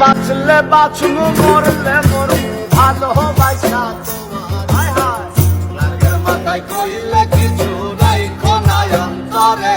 বাঁচলে বাঁচবো মরলে মরমু ভালোবাসা তোমার। হায় হায়। রাগের মাথায় কইলে কিছু নাই খনায় অন্তরে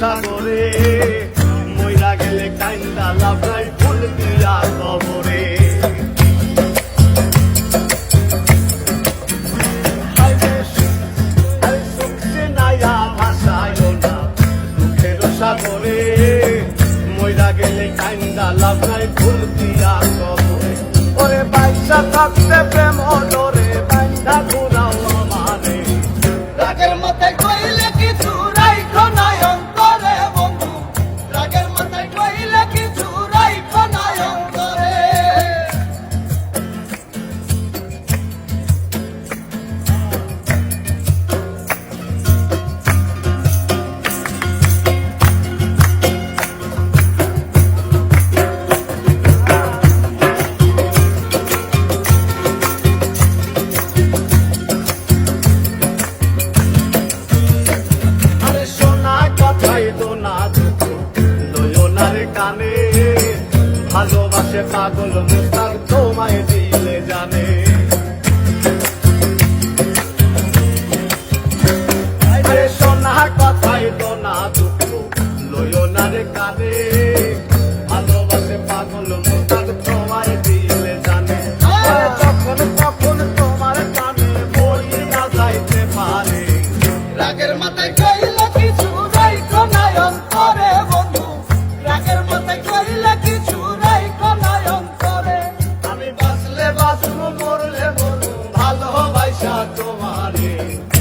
সাগরে মইরা গেলে কাইন্দা লাভাই ফুল দিয়া কবরে। সাগরে মইরা গেলে কাইন্দা লাভাই ফুল দিয়া কবরে। ওরে বাইসা থাকতে ভালোবাসে পাগল মুস্তাক, তোমায় দিলে জানে। সোনা কথাই তো না দুঃখ লইও না রে কানে Thank you.